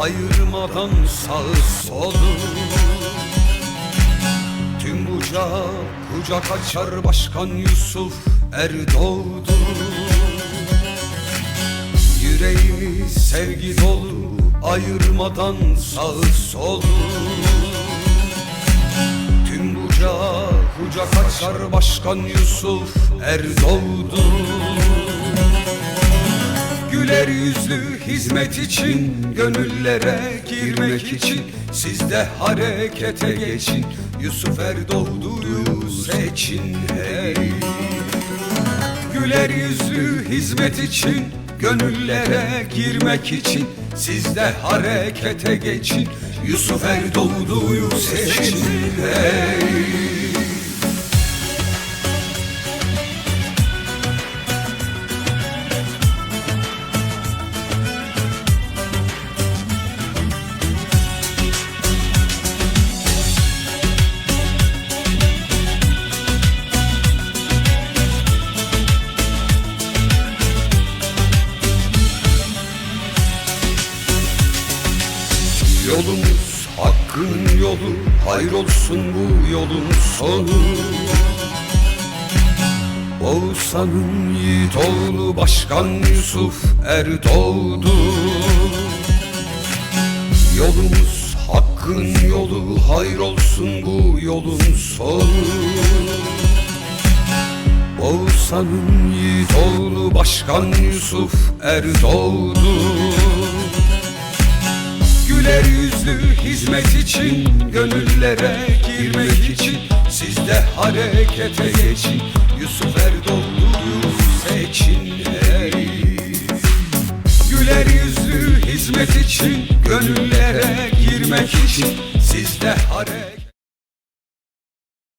ayırmadan sağ solu. Tüm bucak kucak açar Başkan Yusuf Erdoğdu. Yüreğimiz sevgi dolu ayırmadan sağ solu. Tüm bucak kucak açar Başkan Yusuf Erdoğdu Güler yüzlü hizmet için Gönüllere girmek için Siz de harekete geçin. Yusuf Erdoğdu'yu seçin hey. Güler yüzlü hizmet için Gönüllere girmek için Siz de harekete geçin. Yusuf Erdoğdu'yu seçin hey Yolumuz hakkın yolu Hayır olsun bu yolun sonu. Oğuzhan'ın yiğit oğlu Başkan Yusuf Erdoğdu. Yolumuz hakkın yolu Hayır olsun bu yolun sonu. Oğuzhan'ın yiğit oğlu Başkan Yusuf Erdoğdu Güler yüzlü hizmet için Gönüllere girmek için Siz de harekete geçin. Yusuf Erdoğdu'yu seçin Güler yüzlü hizmet için Gönüllere girmek için Siz de hareket